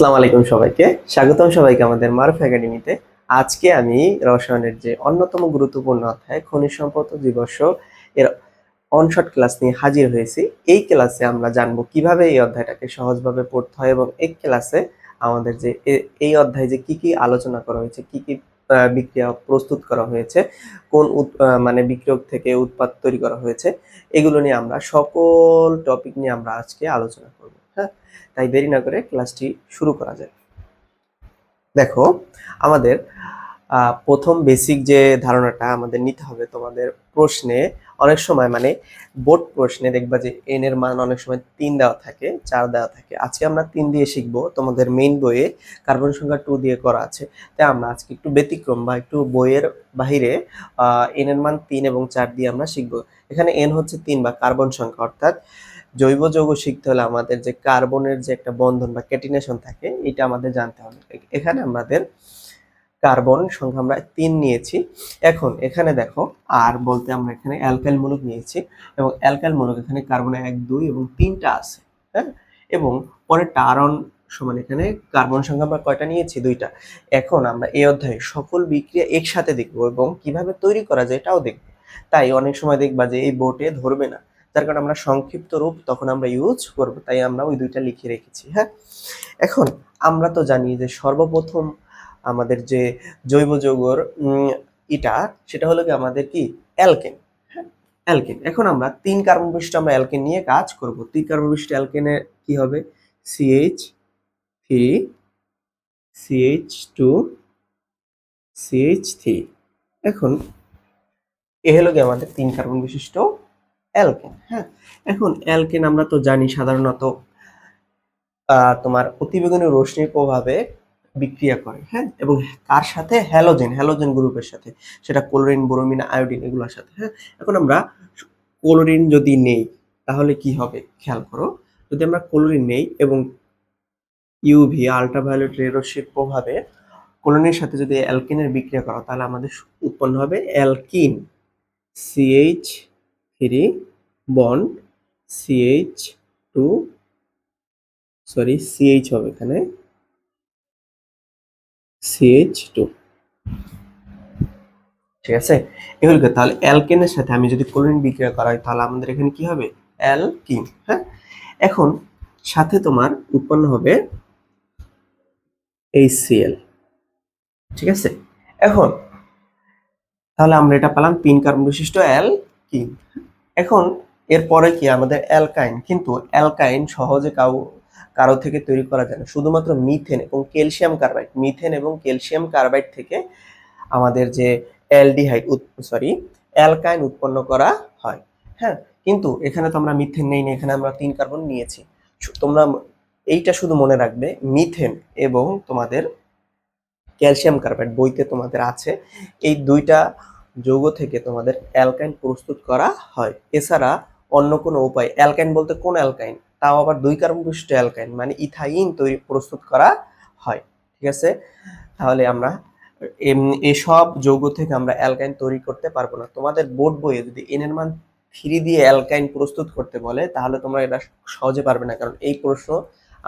আসসালামু আলাইকুম সবাইকে। স্বাগতম সবাইকে আমাদের মারুফ একাডেমিতে। আজকে আমি রসায়নের যে অন্যতম গুরুত্বপূর্ণ অধ্যায়, খনিজ সম্পদ ও জীবাশ্ম এর অনশট ক্লাস নিয়ে হাজির হয়েছি। এই ক্লাসে আমরা জানব কীভাবে এই অধ্যায়টাকে সহজভাবে পড়তে হয় এবং এই ক্লাসে আমাদের যে এই অধ্যায়ে যে কি কি আলোচনা করা হয়েছে, কি কি বিক্রিয়া প্রস্তুত করা হয়েছে, কোন মানে বিক্রিয়ক থেকে উৎপাদ তৈরি করা হয়েছে, এগুলো নিয়ে আমরা সকল টপিক নিয়ে আমরা আজকে আলোচনা করব। তাই দেরি না করে ক্লাসটি শুরু করা যায়। দেখো, আমাদের প্রথম বেসিক যে ধারণাটা আমাদের নিতে হবে তোমাদের প্রশ্নে, অনেক সময় মানে বোর্ড প্রশ্নে দেখবা যে এন এর মান অনেক সময় তিন দেওয়া থাকে, চার দেওয়া থাকে। আজকে আমরা তিন দিয়ে শিখব তোমাদের মেইন বইয়ে কার্বন সংখ্যা টু দিয়ে করা আছে। তাই আমরা আজকে একটু ব্যতিক্রম বা একটু বইয়ের বাহিরে এন এর মান তিন এবং চার দিয়ে আমরা শিখব। এখানে এন হচ্ছে তিন বা কার্বন সংখ্যা, অর্থাৎ জৈব যৌগ শিখতে হলে আমাদের যে কার্বনের যে একটা বন্ধন বা ক্যাটিনেশন থাকে, এটা আমাদের জানতে হবে। এখানে আমাদের কার্বন সংখ্যা আমরা তিন নিয়েছি। এখন এখানে দেখো, আর বলতে আমরা এখানে অ্যালকাইল মূলক নিয়েছি এবং অ্যালকাইল মূলক এখানে কার্বন এক, দুই এবং তিনটা আছে হ্যাঁ? এবং পরে টারন সমান এখানে কার্বন সংখ্যা আমরা কয়টা নিয়েছি? দুইটা। এখন আমরা এই অধ্যায়ে সকল বিক্রিয়া একসাথে দেখব এবং কীভাবে তৈরি করা যায় এটাও দেখব। তাই অনেক সময় দেখবা যে এই বোর্ডে ধরবে না। যার কারণে আমরা সংক্ষিপ্ত রূপ তখন আমরা ইউজ করব, তাই আমরা ওই দুইটা লিখে রেখেছি হ্যাঁ? এখন আমরা তো জানি যে সর্বপ্রথম আমাদের যে জৈব যৌগর ইটা, সেটা হলো কি আমাদের কি? অ্যালকেন হ্যাঁ? অ্যালকেন। এখন আমরা তিন কার্বন বিশিষ্ট আমরা অ্যালকেন নিয়ে কাজ করব। তিন কার্বন বিশিষ্ট অ্যালকেনে কি হবে? CH three CH two CH three এখন এ হলো কি আমাদের তিন কার্বন বিশিষ্ট অ্যালকেন হ্যাঁ? এখন অ্যালকেন আমরা তো জানি সাধারণত তোমার অতিবেগুনি রশ্মির প্রভাবে বিক্রিয়া করে হ্যাঁ? এবং কার সাথে হ্যালোজেন হ্যালোজেন গ্রুপের সাথে, সেটা ক্লোরিন বোরোমিন আয়োডিন এগুলোর সাথে হ্যাঁ? এখন আমরা ক্লোরিন যদি নেই, তাহলে কি হবে? খেয়াল করো, যদি আমরা ক্লোরিন নেই এবং ইউভি আল্ট্রাভায়োলেট রে রশ্মির প্রভাবে ক্লোরিনের সাথে যদি অ্যালকিনের বিক্রিয়া করা, তাহলে আমাদের উৎপন্ন হবে alkene CH three bond CH two, sorry CH হবে এখানে। CH two. ঠিক আছে? এগুলো কি? তাহলে অ্যালকেনের সাথে আমি যদি ক্লোরিন বিক্রিয়া করাই, তাহলে আমাদের এখানে কি হবে? অ্যালকিন হ্যাঁ? এখন সাথে তোমার উৎপন্ন হবে HCl ঠিক আছে? এখন তাহলে আমরা এটা পেলাম তিন কার্বন বিশিষ্ট অ্যালকিন। এখন এরপরে কি আমাদের অ্যালকাইন? কিন্তু অ্যালকাইন সহজে কাউ, কারও থেকে তৈরি করা যায় না। শুধুমাত্র মিথেন এবং ক্যালসিয়াম কার্বাইড, মিথেন এবং ক্যালসিয়াম কার্বাইড থেকে আমাদের যে অ্যালডিহাইড সরি, অ্যালকাইন উৎপন্ন করা হয়। হ্যাঁ কিন্তু এখানে তো আমরা মিথেন নেই না, এখানে আমরা তিন কার্বন নিয়েছি। তোমরা এইটা শুধু মনে রাখবে, মিথেন এবং তোমাদের ক্যালসিয়াম কার্বাইড বইতে তোমাদের আছে। এই দুইটা যৌগ থেকে তোমাদের অ্যালকাইন প্রস্তুত করা হয়। এছাড়া অন্য কোনো উপায়, অ্যালকাইন বলতে কোন অ্যালকাইন? তাও আবার দুই কার্বন বিশিষ্ট অ্যালকাইন মানে ইথাইন তৈরি প্রস্তুত করা হয়, ঠিক আছে? তাহলে আমরা এসব যৌগ থেকে আমরা অ্যালকাইন তৈরি করতে পারব না। তোমাদের বোর্ড বইয়ে যদি এন এর মান থ্রি দিয়ে অ্যালকাইন প্রস্তুত করতে বলে, তাহলে তোমরা এটা সহজে পারবে না, কারণ এই প্রশ্ন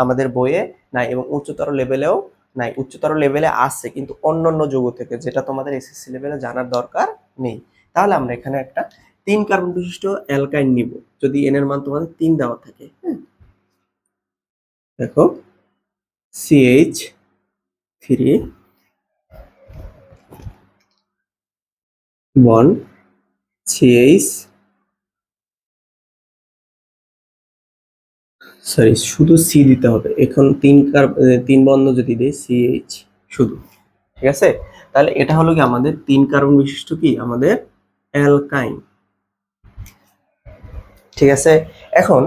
আমাদের বইয়ে নাই এবং উচ্চতর লেভেলেও নাই, উচ্চতর লেভেলে আসছে কিন্তু অন্য অন্য যৌগ থেকে যেটা তোমাদের এসএসসি লেভেলে জানার দরকার নেই। তাহলে আমরা এখানে একটা তিন কার্বন বিশিষ্ট অ্যালকাইন নিব। যদি এন এর মান তোমাদের তিন দেওয়া থাকে হ্যাঁ দেখো CH three one CH sorry শুধু সি দিতে হবে। এখন তিন কার তিন বন্ধ যদি দেই সিএইচ শুধু। ঠিক আছে? তাহলে এটা হলো কি আমাদের তিন কার্বন বিশিষ্ট কি? আমাদের অ্যালকাইন। ঠিক আছে? এখন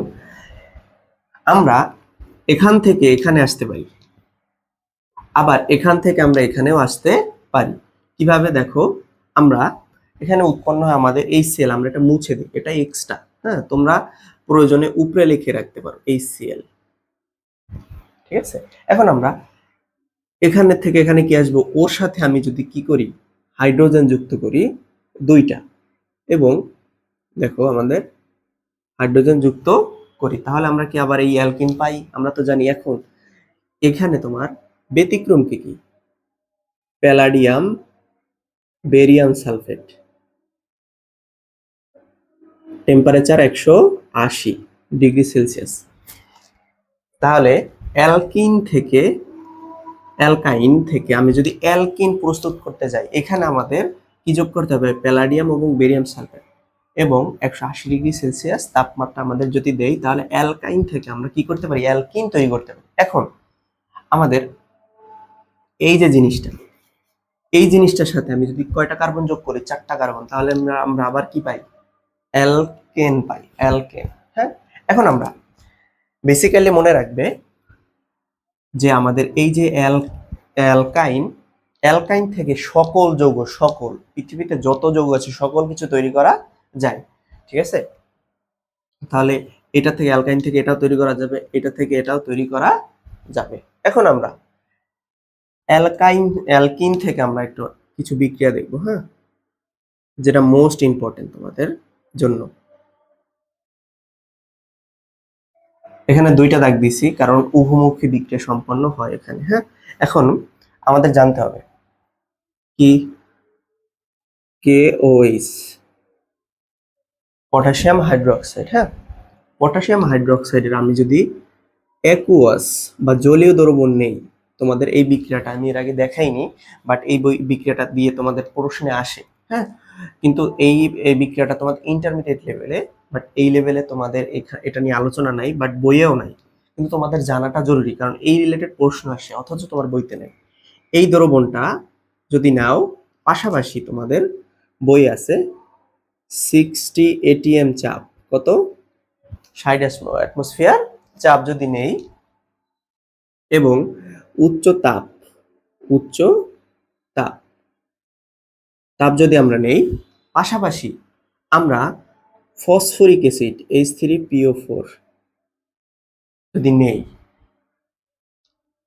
আমরা এখান থেকে এখানে আসতে পারি। আবার এখান থেকে আমরা এখানেও আসতে পারি। কীভাবে? দেখো, আমরা এখানে উৎপন্ন হয় আমাদের এই সেল আমরা এটা মুছে দিই। এটা এক্সট্রা হ্যাঁ? তোমরা প্রয়োজনে উপরে লিখে রাখতে পারো এই সিএল ঠিক আছে? এখন আমরা এখানে থেকে এখানে কি আসব? ওর সাথে আমি যদি কি করি? হাইড্রোজেন যুক্ত করি দুইটা। এবং দেখো আমাদের হাইড্রোজেন যুক্ত করি। তাহলে আমরা কি আবার এই অ্যালকিন পাই? আমরা তো জানি এখন। এখানে তোমার ব্যতিক্রম কি কি? Palladium barium sulphate. টেম্পারেচার একশো আশি ডিগ্রি সেলসিয়াস। তাহলে অ্যালকিন থেকে, অ্যালকাইন থেকে আমি যদি অ্যালকিন প্রস্তুত করতে যাই, এখানে আমাদের কি যোগ করতে হবে? প্যালাডিয়াম এবং বেরিয়াম সালফেট। এবং একশো আশি ডিগ্রি সেলসিয়াস তাপমাত্রা আমাদের যদি দেই, তাহলে অ্যালকাইন থেকে আমরা কি করতে পারি? অ্যালকিন তৈরি করতে পারি। এখন আমাদের এই যে জিনিসটা, এই জিনিসটার সাথে আমি যদি কয়টা কার্বন যোগ করি? চারটা কার্বন। তাহলে আমরা আমরা আবার কি পাই? অ্যালকেন পাই, অ্যালকেন হ্যাঁ? এখন আমরা বেসিক্যালি মনে রাখবে যে আমাদের এই যে অ্যাল, অ্যালকাইন অ্যালকাইন থেকে সকল যৌগ, সকল, পৃথিবীতে যত যৌগ আছে, সকল কিছু তৈরি করা যায়, ঠিক আছে? তাহলে এটা থেকে অ্যালকাইন থেকে এটাও তৈরি করা যাবে, এটা থেকে এটাও তৈরি করা যাবে। এখন আমরা অ্যালকাইন, অ্যালকিন থেকে আমরা একটু কিছু বিক্রিয়া দেখব হ্যাঁ? যেটা মোস্ট ইম্পর্টেন্ট তোমাদের জন্য। এখানে দুইটা দাগ দিছি কারণ উভমুখী বিক্রিয়া সম্পন্ন হয় এখানে হ্যাঁ? এখন আমাদের জানতে হবে কি, কে ওইস পটাশিয়াম হাইড্রোক্সাইড হ্যাঁ? পটাশিয়াম হাইড্রোক্সাইডের আমি যদি অ্যাকুয়াস বা জলীয় দ্রবণ নেই, তোমাদের এই বিক্রিয়াটা আমি এর আগে দেখাইনি, বাট এই বিক্রিয়াটা দিয়ে তোমাদের প্রশ্নে আসে হ্যাঁ? কিন্তু এই এই বিক্রিয়াটা তোমাদের ইন্টারমিডিয়েট লেভেলে বাট এই লেভেলে তোমাদের এটা নিয়ে আলোচনা নাই বাট বইয়েও নাই। কিন্তু তোমাদের জানাটা জরুরি, কারণ এই রিলেটেড প্রশ্ন আসে, অথচ তোমার বইতে নেই। এই দ্রবণটা যদি নাও, পাশাপাশি তোমাদের বই আছে সিক্সটি এটিএম চাপ, কত? ষাট অ্যাটমসফিয়ার চাপ যদি নেই, এবং উচ্চ তাপ, উচ্চ তাপ যদি আমরা নেই, পাশাপাশি আমরা phosphoric acid H three PO four যদি নেই,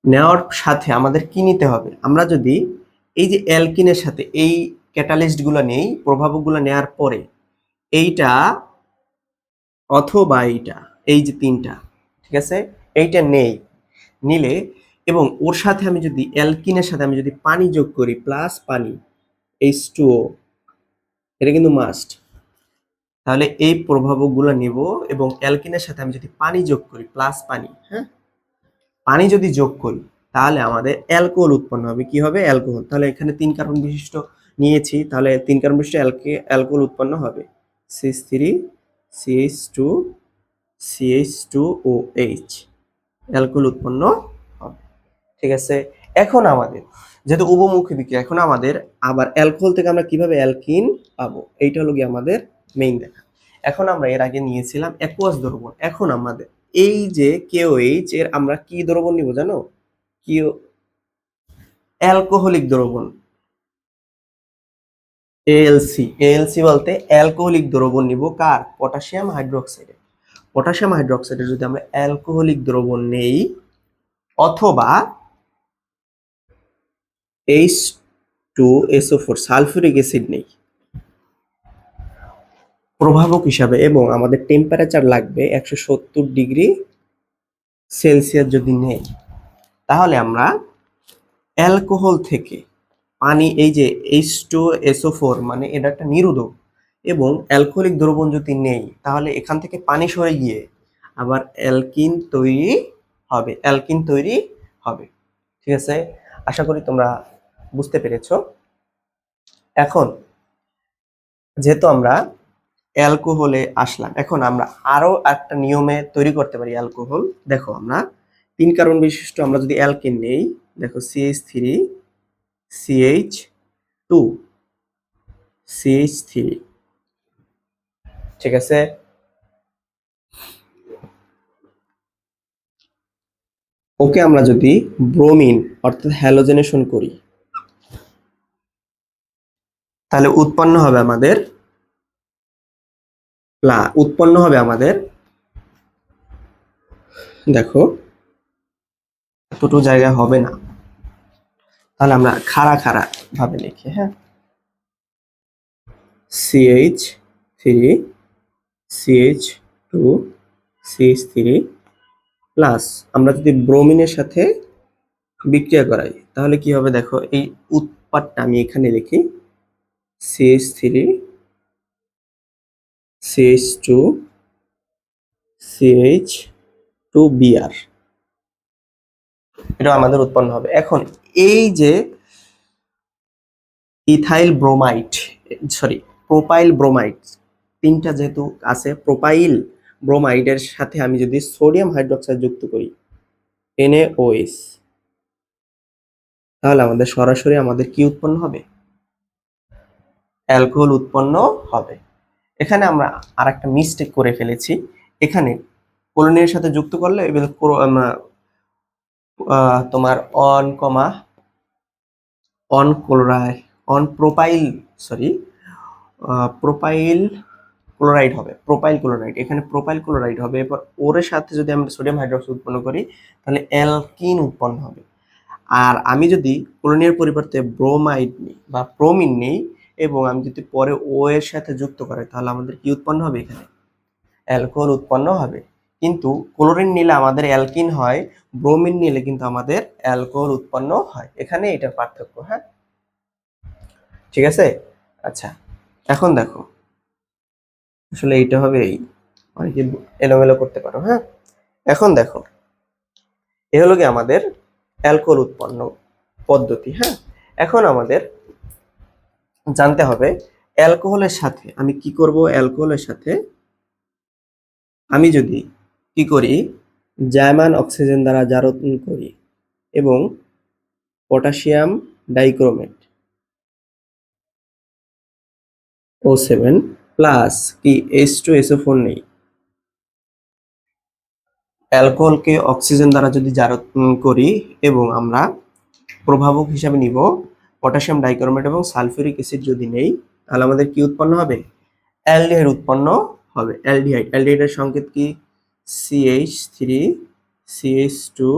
নেওয়ার সাথে আমাদের কি নিতে হবে? আমরা যদি এই যে অ্যালকিনের সাথে এই ক্যাটালিস্টগুলো নেই প্রভাবকগুলো নেওয়ার পরে এইটা অথবা এইটা, এই যে তিনটা, ঠিক আছে? এইটা নেই, নিলে এবং ওর সাথে আমি যদি অ্যালকিনের সাথে আমি যদি পানি যোগ করি প্লাস পানি এইচ টু ও এটা কিন্তু মাস্ট তাহলে এই প্রভাবকগুলো নেব এবং অ্যালকিনের সাথে আমি যদি পানি যোগ করি প্লাস পানি হ্যাঁ? পানি যদি যোগ করি, তাহলে আমাদের অ্যালকোহল উৎপন্ন হবে। কি হবে? অ্যালকোহল। তাহলে এখানে তিন কার্বন বিশিষ্ট নিয়েছি, তাহলে তিন কার্বন বিশিষ্ট অ্যালকে, অ্যালকোহল উৎপন্ন হবে। CH three CH two CH two O H alcohol উৎপন্ন হবে। ঠিক আছে? এখন আমাদের, যেহেতু উপমুখী বিক্রিয়া এখন আমাদের আবার অ্যালকোহল থেকে আমরা কীভাবে অ্যালকিন পাবো, এইটা হলো কি আমাদের মেইন দেখা। এখন আমরা এর আগে নিয়েছিলাম অ্যাকোয়াস দ্রবণ, এখন আমাদের এই যে কেওএইচ এর আমরা কি দ্রবণ নিব জানো? কি অ্যালকোহলিক দ্রবণ। এএলসি এএলসি বলতে অ্যালকোহলিক দ্রবণ নিব কার? পটাশিয়াম হাইড্রোক্সাইডে পটাশিয়াম হাইড্রোক্সাইডে যদি আমরা অ্যালকোহলিক দ্রবণ নেই, অথবা H two SO four sulphuric acid নেই। প্রভাবক হিসাবে এবং আমাদের টেম্পারেচার লাগবে একশো সত্তর ডিগ্রি সেলসিয়াস যদি নেই, তাহলে আমরা অ্যালকোহল থেকে পানি, এই যে এইচ টু এসও ফোর মানে এটা একটা নিরোধক এবং অ্যালকোহলিক দ্রবণ যদি নেই, তাহলে এখান থেকে পানি সরে গিয়ে আবার অ্যালকিন তৈরি হবে অ্যালকিন তৈরি হবে। ঠিক আছে? আশা করি তোমরা বুঝতে পেরেছ? এখন, যেহেতু আমরা অ্যালকোহলে আসলাম, এখন আমরা আরও একটা নিয়মে তৈরি করতে পারি অ্যালকোহল। দেখো আমরা, তিন কার্বন বিশিষ্ট আমরা যদি অ্যালকিন নেই, দেখো CH three CH two CH three ঠিক আছে? ওকে আমরা যদি ব্রোমিন, অর্থাৎ হ্যালোজেনেশন করি তাহলে উৎপন্ন হবে আমাদের প্লা উৎপন্ন হবে আমাদের দেখো, এতটুকু জায়গা হবে না। তাহলে আমরা খাড়া খাড়া ভাবে লিখি হ্যাঁ? CH three CH two CH three plus আমরা যদি ব্রোমিনের সাথে বিক্রিয়া করাই, তাহলে কি হবে? দেখো, এই উৎপাদটা আমি এখানে লিখি। CH three CH two CH two BR এটা আমাদের উৎপন্ন হবে। এখন এই যে ethyl bromide sorry propyl bromide তিনটা যেহেতু আছে প্রোপাইল ব্রোমাইডের সাথে আমি যদি সোডিয়াম হাইড্রোক্সাইড যুক্ত করি NaOH তাহলে আমাদের সরাসরি আমাদের কি উৎপন্ন হবে? অ্যালকোহল উৎপন্ন হবে। এখানে আমরা আরেকটা মিস্টেক করে ফেলেছি। এখানে কোলোনিনের সাথে যুক্ত করলে তোমার on comma on chloride on propyl sorry propyl chloride হবে প্রোপাইল ক্লোরাইড এখানে প্রোপাইল ক্লোরাইড হবে। এরপর ওর সাথে যদি আমরা সোডিয়াম হাইড্রোক্সাইড উৎপন্ন করি, তাহলে অ্যালকিন উৎপন্ন হবে। আর আমি যদি ক্লোরিনের পরিবর্তে ব্রোমাইড নিই বা প্রোমিন নিই এবং আমি যদি পরে ও এর সাথে যুক্ত করি, তাহলে আমাদের কি উৎপন্ন হবে এখানে? অ্যালকোহল উৎপন্ন হবে। কিন্তু ক্লোরিন নিলে আমাদের অ্যালকিন হয়, ব্রোমিন নিলে কিন্তু আমাদের অ্যালকোহল উৎপন্ন হয়। এখানে এটার পার্থক্য হ্যাঁ? ঠিক আছে? আচ্ছা এখন দেখো। আসলে এইটা হবে এই। অনেকে এলোমেলো করতে পারো হ্যাঁ? এখন দেখো। এ হলো কি আমাদের অ্যালকোহল উৎপন্ন পদ্ধতি হ্যাঁ? এখন আমাদের জানতে হবে, অ্যালকোহলের সাথে আমি কি করব? অ্যালকোহলের সাথে আমি যদি কি করি? জায়মান অক্সিজেন দ্বারা জারণ করি এবং potassium dichromate O seven plus কি এস টু এসও ফোর নেই। অ্যালকোহলকে অক্সিজেন দ্বারা যদি জারণ করি এবং আমরা প্রভাবক হিসাবে নিব পটাশিয়াম ডাইক্রোমেট এবং সালফিউরিক অ্যাসিড যদি নেই, তাহলে আমাদের কি উৎপন্ন হবে? অ্যালডিহাইড উৎপন্ন হবে। অ্যালডিহাইড অ্যালডিহাইডের সংকেত কি? CH three CH two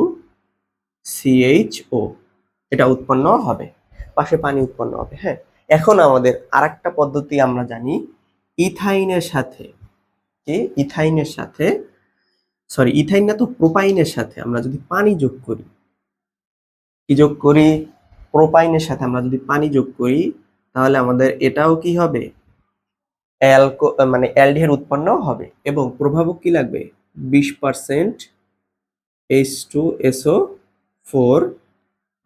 CHO এটা উৎপন্ন হবে। পাশে পানি উৎপন্ন হবে হ্যাঁ? এখন আমাদের আরেকটা পদ্ধতি আমরা জানি, ইথাইনের সাথে, কি? ইথাইনের সাথে সরি ইথাইন না তো প্রোপাইনের সাথে আমরা যদি পানি যোগ করি, কি যোগ করি? প্রোপাইনের সাথে আমরা যদি পানি যোগ করি, তাহলে আমাদের এটাও কি হবে? অ্যালকো মানে অ্যালডিহাইড উৎপন্ন হবে। এবং প্রভাবক কি লাগবে? বিশ percent H two SO four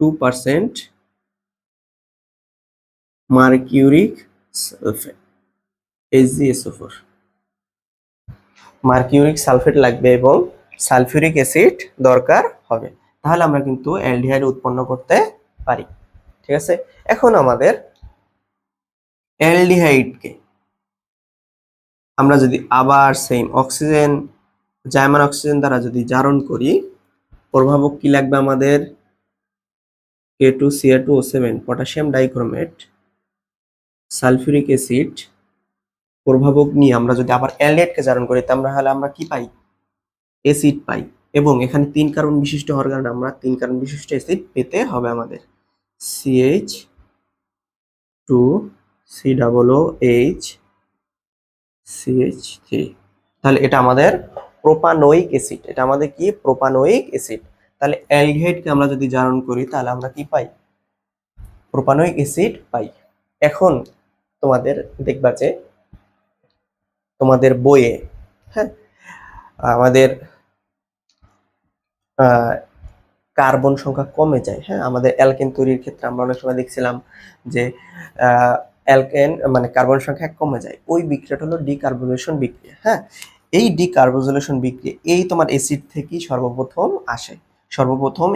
two percent mercuric sulphate HGSO four mercuric sulphate লাগবে এবং সালফিউরিক অ্যাসিড দরকার হবে। তাহলে আমরা কিন্তু অ্যালডিহাইড উৎপন্ন করতে পারি, ঠিক আছে? এখন আমাদের অ্যালডিহাইডকে, আমরা যদি আবার সেম অক্সিজেন জায়মান অক্সিজেন দ্বারা যদি জারণ করি, প্রভাবক কি লাগবে আমাদের? K two CA two O seven potassium dichromate sulphuric acid প্রভাবক নিয়ে আমরা যদি আবার অ্যালডিহাইডকে জারণ করি, তাহলে আমরা কি পাই? অ্যাসিড পাই এবং এখানে তিন কার্বন বিশিষ্ট হওয়ার কারণে আমরা তিন কার্বন বিশিষ্ট অ্যাসিড পেতে হবে আমাদের। CH two C double O H CH three তাহলে এটা আমাদের প্রোপানোইক অ্যাসিড এটা আমাদের কি? প্রোপানোইক অ্যাসিড তাহলে অ্যালডিহাইডকে আমরা যদি জারণ করি, তাহলে আমরা কি পাই? প্রোপানোইক অ্যাসিড পাই। এখন তোমাদের দেখবা যে তোমাদের বইয়ে হ্যাঁ আমাদের কার্বন সংখ্যা কমে যায়। হ্যাঁ আমাদের অ্যালকেন তৈরির ক্ষেত্রে আমরা অনেক সময় দেখছিলাম যে অ্যালকেন মানে কার্বন সংখ্যা কমে যায়। ওই বিক্রিয়াটা হলো ডিকার্বোনেশন বিক্রিয়া। হ্যাঁ এই ডিকার্বোজুলেশন বিক্রিয়া, এই তোমার অ্যাসিড থেকেই সর্বপ্রথম আসে। সর্বপ্রথম,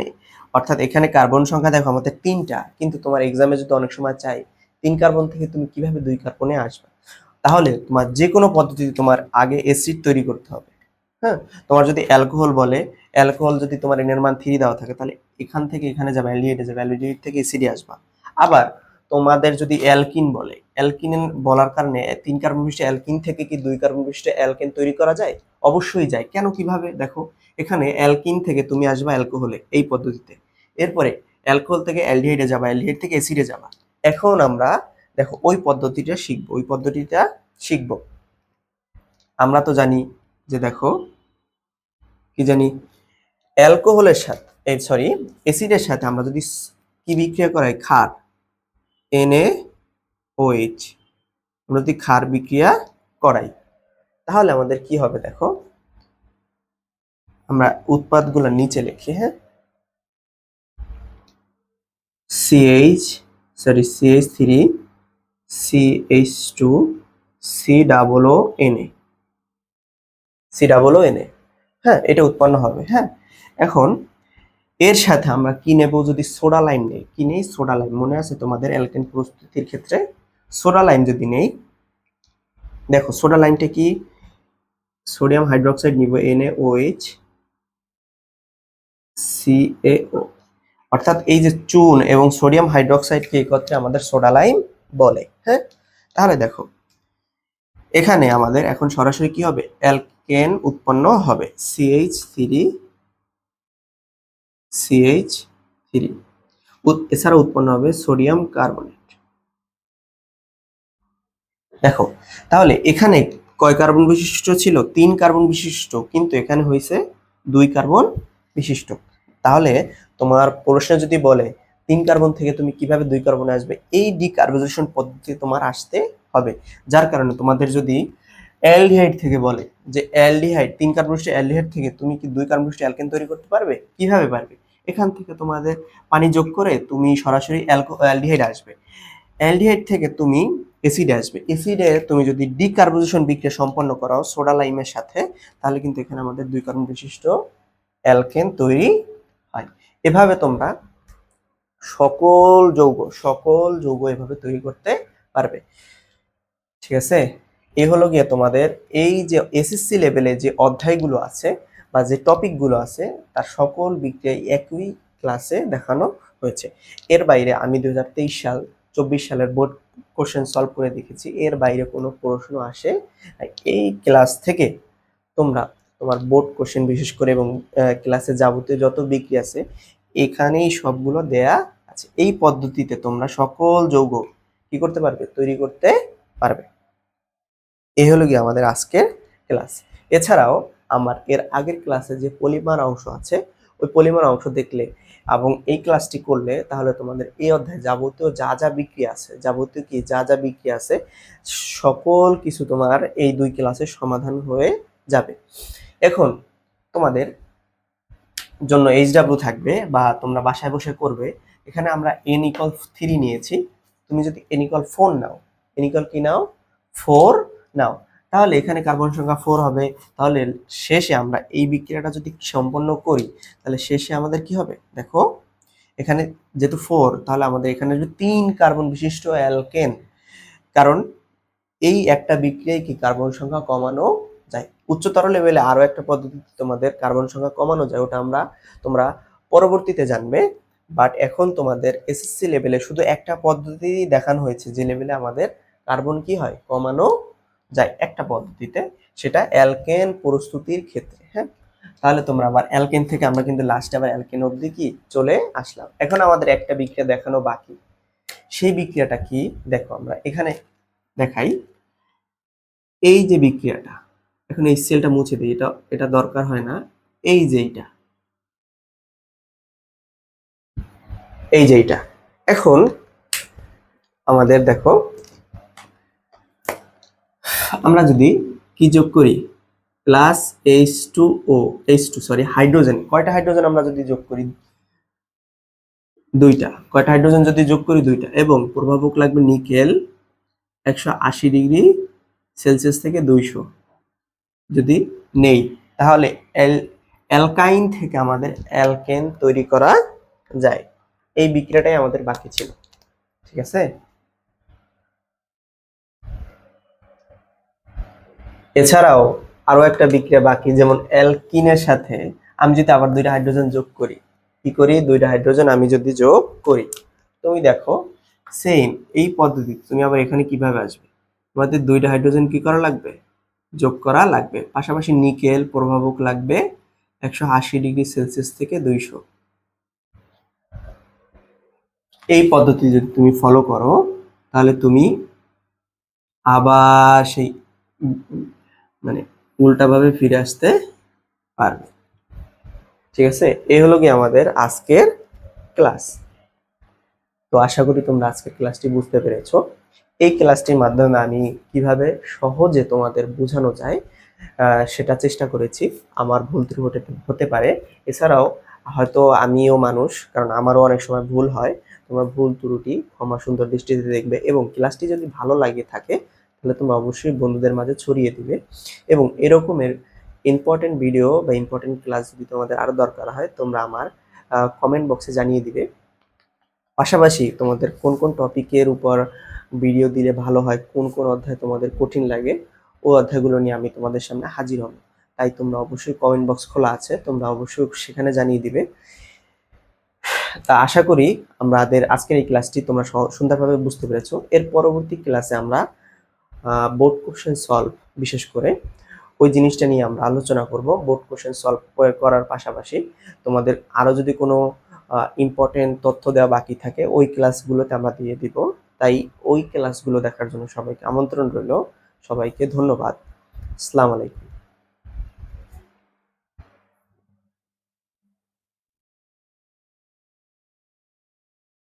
অর্থাৎ এখানে কার্বন সংখ্যা দেখো আমাদের তিনটা, কিন্তু তোমার এক্সামে যদি অনেক সময় চাই, তিন কার্বন থেকে তুমি কীভাবে দুই কার্বনে আসবে? তাহলে তোমার যে কোনো পদ্ধতিতে তোমার আগে অ্যাসিড তৈরি করতে হবে। হ্যাঁ? তোমার যদি অ্যালকোহল বলে, অ্যালকোহল যদি তোমার এনের মান থ্রি দেওয়া থাকে, তাহলে এখান থেকে এখানে যাবে অ্যালডিহাইডে যাবে অ্যালডিহাইড থেকে অ্যাসিডে আসবা। আবার তোমাদের যদি অ্যালকিন বলে, অ্যালকিন বলার কারণে তিন কার্বন বিশিষ্ট অ্যালকিন থেকে কি দুই কার্বন বিশিষ্ট অ্যালকেন তৈরি করা যায়? অবশ্যই যায়। কেন, কীভাবে? দেখো, এখানে অ্যালকিন থেকে তুমি আসবা অ্যালকোহলে এই পদ্ধতিতে। এরপরে অ্যালকোহল থেকে অ্যালডিহাইডে যাবা, অ্যালডিহাইড থেকে অ্যাসিডে যাবা। এখন আমরা, দেখো, ওই পদ্ধতিটা শিখব, ওই পদ্ধতিটা শিখব। আমরা তো জানি যে, দেখো কি জানি, অ্যালকোহলের সাথে সরি অ্যাসিডের সাথে আমরা যদি কি বিক্রিয়া করাই? ক্ষার এনএ ওএইচ আমরা যদি ক্ষার বিক্রিয়া করাই, তাহলে আমাদের কি হবে দেখো? আমরা উৎপাদগুলো নিচে লিখি হ্যাঁ? CH sorry CH three CH two C double O NA C double O NA হ্যাঁ এটা উৎপন্ন হবে হ্যাঁ। এখন, এর সাথে আমরা কি নেব যদি সোডা লাইম নেই? কি নেই? সোডা লাইম মনে আছে তোমাদের অ্যালকেন প্রস্তুতির ক্ষেত্রে? সোডা লাইম যদি নেই, দেখো, সোডা লাইমটা কি? সোডিয়াম হাইড্রোক্সাইড নিব NaOH CaO অর্থাৎ এই যে চুন এবং সোডিয়াম হাইড্রোক্সাইডকে একত্রে আমাদের সোডা লাইম বলে হ্যাঁ। তাহলে দেখো, এখানে আমাদের এখন সরাসরি কি হবে? অ্যালকেন উৎপন্ন হবে? সিএইচ থ্রি সিএইচ থ্রি এছাড়া উৎপন্ন হবে সোডিয়াম কার্বনেট দেখো, তাহলে এখানে কয় কার্বন বিশিষ্ট ছিল? তিন কার্বন বিশিষ্ট, কিন্তু এখানে হয়েছে দুই কার্বন বিশিষ্ট। তাহলে তোমার প্রশ্নে যদি বলে, তিন কার্বন থেকে তুমি কীভাবে দুই কার্বনে আসবে? এই ডিকার্বোনেশন পদ্ধতি তোমার আসতে হবে। যার কারণে তোমাদের যদি অ্যালডিহাইড থেকে বলে। যে অ্যালডিহাইড, তিন কার্বন বিশিষ্ট অ্যালডিহাইড থেকে তুমি কি দুই কার্বন বিশিষ্ট অ্যালকেন তৈরি করতে পারবে? কীভাবে পারবে? এখান থেকে তোমাদের পানি যোগ করে তুমি সরাসরি অ্যালকো, অ্যালডিহাইড আসবে। অ্যালডিহাইড থেকে তুমি অ্যাসিডে আসবে। অ্যাসিডে তুমি যদি ডিকার্বোনেশন বিক্রিয়া সম্পন্ন করাও সোডা লাইমের সাথে, তাহলে কিন্তু এখানে আমাদের দুই কার্বন বিশিষ্ট অ্যালকেন তৈরি হয়। এভাবে তোমরা সকল যৌগ সকল যৌগ এভাবে তৈরি করতে পারবে। ঠিক আছে? এই হলো গিয়ে তোমাদের এই যে এসএসসি লেভেলে যে অধ্যায়গুলো আছে বা যে টপিকগুলো আছে, তার সকল বিক্রিয়া একই ক্লাসে দেখানো হয়েছে। এর বাইরে আমি দু হাজার তেইশ সাল, চব্বিশ সালের বোর্ড কোশ্চেন সলভ করে দেখেছি, এর বাইরে কোনো প্রশ্ন আসে এই ক্লাস থেকে তোমরা তোমার বোর্ড কোশ্চেন বিশেষ করে এবং ক্লাসে যাবতীয় যত বিক্রি আছে, এখানেই সবগুলো দেয়া আছে। এই পদ্ধতিতে তোমরা সকল যৌগ কি করতে পারবে? তৈরি করতে পারবে। এই হলো গিয়ে আমাদের আজকের ক্লাস এছাড়াও আমার এর আগের ক্লাসে যে পলিমার অংশ আছে, ওই পলিমার অংশ দেখলে এবং এই ক্লাসটি করলে তাহলে তোমাদের এই অধ্যায়ে যাবতীয় যা যা বিক্রি আছে, যাবতীয় কি যা যা বিক্রি আছে, সকল কিছু তোমার এই দুই ক্লাসের সমাধান হয়ে যাবে। এখন তোমাদের জন্য এইচডাব্লিউ থাকবে বা তোমরা বাসায় বসে করবে। এখানে আমরা এন ইকল থ্রি নিয়েছি। তুমি যদি এন ইকল ফোর নাও এন ইকল কি নাও? Four now. তাহলে এখানে কার্বন সংখ্যা ফোর হবে। তাহলে শেষে আমরা এই বিক্রিয়াটা যদি সম্পন্ন করি, তাহলে শেষে আমাদের কি হবে? দেখো, এখানে যেহেতু ফোর তাহলে আমাদের এখানে আসবে তিন কার্বন বিশিষ্ট অ্যালকেন কারণ এই একটা বিক্রিয়ায় কি কার্বন সংখ্যা কমানো যায়? উচ্চতর লেভেলে আরও একটা পদ্ধতিতে তোমাদের কার্বন সংখ্যা কমানো যায়, ওটা আমরা, তোমরা পরবর্তীতে জানবে। বাট এখন তোমাদের এসএসসি লেভেলে শুধু একটা পদ্ধতি দেখানো হয়েছে, যে লেভেলে আমাদের কার্বন কি হয়? কমানো যায় একটা পদ্ধতিতে সেটা অ্যালকেন প্রস্তুতির ক্ষেত্রে হ্যাঁ? তাহলে তোমরা আবার অ্যালকেন থেকে আমরা কিন্তু লাস্টে আবার অ্যালকেন অবধি কি চলে আসলাম। এখন আমাদের একটা বিক্রিয়া দেখানো বাকি। সেই বিক্রিয়াটা কি? দেখো আমরা এখানে দেখাই। এই যে বিক্রিয়াটা, এখন এই সেলটা মুছে দিই, এটা এটা দরকার হয় না। এই যে এইটা। এই যে এইটা। এখন আমাদের দেখো আমরা যদি কি যোগ করি? Plus H two O H two sorry hydrogen কয়টা হাইড্রোজেন আমরা যদি যোগ করি? দুইটা। কয়টা হাইড্রোজেন যদি যোগ করি? দুইটা। এবং প্রভাবক লাগবে নিকেল একশো আশি ডিগ্রি সেলসিয়াস থেকে দুইশো। যদি নেই, তাহলে এল অ্যালকাইন থেকে আমাদের অ্যালকেন তৈরি করা যায়। এই বিক্রিয়াটাই আমাদের বাকি ছিল। ঠিক আছে? এছাড়াও আরও একটা বিক্রিয়া বাকি, যেমন অ্যালকিনের সাথে আমি যদি আবার দুইটা হাইড্রোজেন যোগ করি, কি করি? দুইটা হাইড্রোজেন আমি যদি যোগ করি। তুমি দেখো সেম এই পদ্ধতি, তুমি আবার এখানে কীভাবে আসবে? তোমাদের দুইটা হাইড্রোজেন কি করা লাগবে? যোগ করা লাগবে। পাশাপাশি নিকেল প্রভাবক লাগবে একশো আশি ডিগ্রি সেলসিয়াস থেকে দুইশো। এই পদ্ধতি যদি তুমি ফলো করো, তাহলে তুমি আবার সেই মানে উল্টাভাবে ফিরে আসতে পারবে। ঠিক আছে? এই হলো কি আমাদের আজকের ক্লাস। তো আশা করি তোমরা আজকের ক্লাসটি বুঝতে পেরেছ। এই ক্লাসটির মাধ্যমে আমি কীভাবে সহজে তোমাদের বোঝানো যায় সেটা চেষ্টা করেছি। আমার ভুল ত্রুটি হতে পারে। এছাড়াও হয়তো আমিও মানুষ, কারণ আমারও অনেক সময় ভুল হয়। তোমার ভুল ত্রুটি, ক্ষমা সুন্দর দৃষ্টিতে দেখবে এবং ক্লাসটি যদি ভালো লাগে থাকে তাহলে তোমরা অবশ্যই বন্ধুদের মাঝে ছড়িয়ে দিবে। এবং এরকমের ইম্পর্টেন্ট ভিডিও বা ইম্পর্টেন্ট ক্লাস যদি তোমাদের আরও দরকার হয়, তোমরা আমার কমেন্ট বক্সে জানিয়ে দিবে। পাশাপাশি তোমাদের কোন কোন টপিকের উপর ভিডিও দিলে ভালো হয়, কোন কোন অধ্যায় তোমাদের কঠিন লাগে ও অধ্যায়গুলো নিয়ে আমি তোমাদের সামনে হাজির হব। তাই তোমরা অবশ্যই কমেন্ট বক্স খোলা আছে, তোমরা অবশ্যই সেখানে জানিয়ে দিবে। তা আশা করি আমাদের আজকের এই ক্লাসটি তোমরা সুন্দরভাবে বুঝতে পেরেছ। এর পরবর্তী ক্লাসে আমরা বোর্ড কোশ্চেন সলভ বিশেষ করে ওই জিনিসটা নিয়ে আমরা আলোচনা করব। বোর্ড কোশ্চেন সলভ করার পাশাপাশি তোমাদের আরও যদি কোনো ইম্পর্টেন্ট তথ্য দেওয়া বাকি থাকে, ওই ক্লাসগুলোতে আমরা দিয়ে দিব। তাই ওই ক্লাসগুলো দেখার জন্য সবাইকে আমন্ত্রণ রইল। সবাইকে ধন্যবাদ। আসসালামু আলাইকুম।